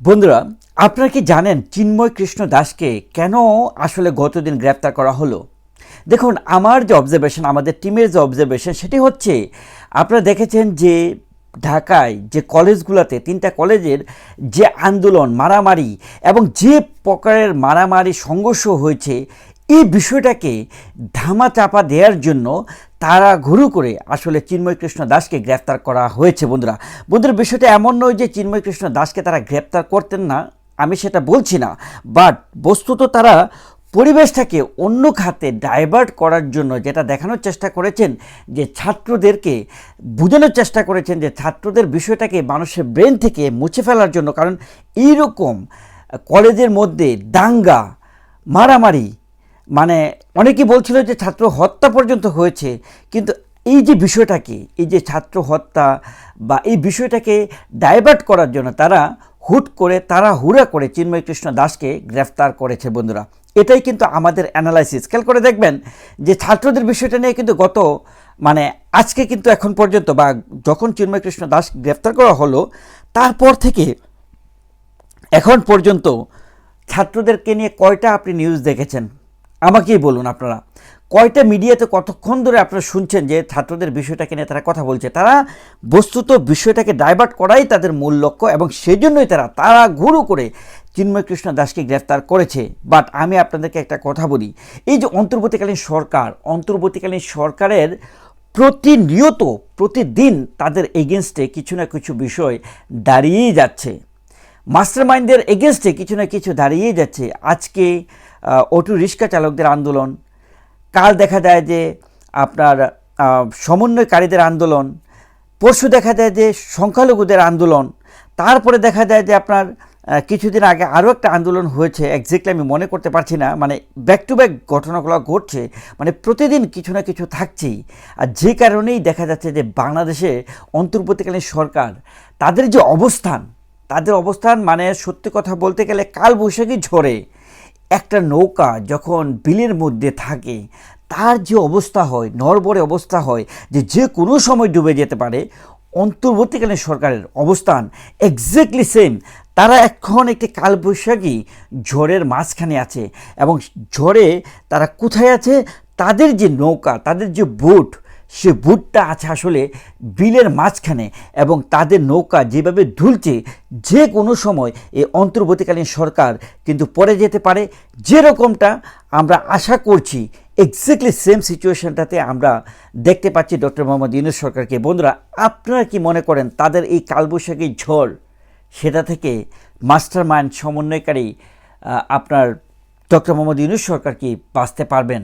বন্ধুরা, আপনারা কি জানেন চিন্ময় কৃষ্ণ দাসকে কেন আসলে গতদিন গ্রেপ্তার করা হলো? দেখুন, আমার যে অবজারভেশন আমাদের টিমের যে অবজারভেশন সেটি হচ্ছে, আপনারা দেখেছেন যে ঢাকায় যে কলেজগুলোতে, তিনটা কলেজের যে আন্দোলন, মারামারি এবং যে প্রকারের মারামারি, সংঘর্ষ হয়েছে, এই বিষয়টাকে ধামা চাপা দেওয়ার জন্য তারা ঘুরু করে আসলে চিন্ময় কৃষ্ণ দাসকে গ্রেপ্তার করা হয়েছে, বন্ধুরা। বন্ধুরা, বিষয়টা এমন নয় যে চিন্ময় কৃষ্ণ দাসকে তারা গ্রেপ্তার করতেন না, আমি সেটা বলছি না। বাট বস্তুত তারা পরিবেশটাকে অন্য খাতে ডাইভার্ট করার জন্য যেটা দেখানোর চেষ্টা করেছেন, যে ছাত্রদেরকে বোঝানোর চেষ্টা করেছেন, যে ছাত্রদের বিষয়টাকে মানুষের ব্রেন থেকে মুছে ফেলার জন্য। কারণ এইরকম কলেজের মধ্যে দাঙ্গা, মারামারি মানে অনেকেই বলছিল যে ছাত্র হত্যা পর্যন্ত হয়েছে, কিন্তু এই যে বিষয়টাকে এই যে ছাত্র হত্যা বা এই বিষয়টাকে ডাইভার্ট করার জন্য তারা হুট করে, তারা হুড়া করে চিন্ময় কৃষ্ণ দাসকে গ্রেফতার করেছে বন্ধুরা। এটাই কিন্তু আমাদের অ্যানালাইসিস খেয়াল করে দেখবেন যে ছাত্রদের বিষয়টা নিয়ে কিন্তু গত মানে আজকে কিন্তু এখন পর্যন্ত বা যখন চিন্ময় কৃষ্ণ দাস গ্রেফতার করা হলো, তারপর থেকে এখন পর্যন্ত ছাত্রদেরকে নিয়ে কয়টা আপনি নিউজ দেখেছেন? আমাকেই বলুন আপনারা। কয়টা মিডিয়াতে কতক্ষণ ধরে আপনারা শুনছেন যে ছাত্রদের বিষয়টাকে নিয়ে তারা কথা বলছে? তারা বস্তুত বিষয়টাকে ডাইভার্ট করাই তাদের মূল লক্ষ্য এবং সেজন্যই তারা তারা ঘুরু করে চিন্ময় কৃষ্ণ দাসকে গ্রেফতার করেছে। বাট আমি আপনাদেরকে একটা কথা বলি। এই যে অন্তর্বর্তীকালীন সরকার, অন্তর্বর্তীকালীন সরকারের প্রতিনিয়ত, প্রতিদিন তাদের এগেনস্টে কিছু না কিছু বিষয় দাঁড়িয়েই যাচ্ছে। মাস্টার মাইন্ডের এগেনস্টে কিছু না কিছু দাঁড়িয়েই যাচ্ছে। আজকে অটো রিক্সা চালকদের আন্দোলন, কাল দেখা যায় যে আপনার সমন্বয়কারীদের আন্দোলন, পরশু দেখা যায় যে সংখ্যালঘুদের আন্দোলন, তারপরে দেখা যায় যে আপনার কিছুদিন আগে আরও একটা আন্দোলন হয়েছে এক্স্যাক্টলি আমি মনে করতে পারছি না মানে ব্যাক টু ব্যাক ঘটনাগুলো ঘটছে মানে প্রতিদিন কিছু না কিছু থাকছেই। আর যে কারণেই দেখা যাচ্ছে যে বাংলাদেশে অন্তর্বর্তীকালীন সরকার, তাদের যে অবস্থান তাদের অবস্থান মানে সত্যি কথা বলতে গেলে কাল বৈশাখী ঝড়ে। একটা নৌকা যখন বিলের মধ্যে থাকে, তার যে অবস্থা হয়, নড়বড়ে অবস্থা হয়, যে যে কোনো সময় ডুবে যেতে পারে, অন্তর্বর্তীকালীন সরকারের অবস্থান এক্স্যাক্টলি সেম তারা এখন একটি কালবৈশাখী ঝড়ের মাঝখানে আছে এবং ঝড়ে তারা কোথায় আছে? তাদের যে নৌকা, তাদের যে বোট সে বুটটা আছে আসলে বিলের মাঝখানে এবং তাদের নৌকা যেভাবে ঢুলছে যে কোনো সময় এই অন্তর্বর্তীকালীন সরকার কিন্তু পড়ে যেতে পারে। যেরকমটা আমরা আশা করছি এক্স্যাক্টলি সেম সিচুয়েশনটাতে আমরা দেখতে পাচ্ছি ডক্টর মোহাম্মদ ইউনুস সরকারকে। বন্ধুরা, আপনারা কি মনে করেন তাদের এই কালবৈশাখী ঝড় সেটা থেকে মাস্টার মাইন্ড সমন্বয়কারী আপনার ডক্টর মোহাম্মদ ইউনুস সরকার কি বাঁচতে পারবেন?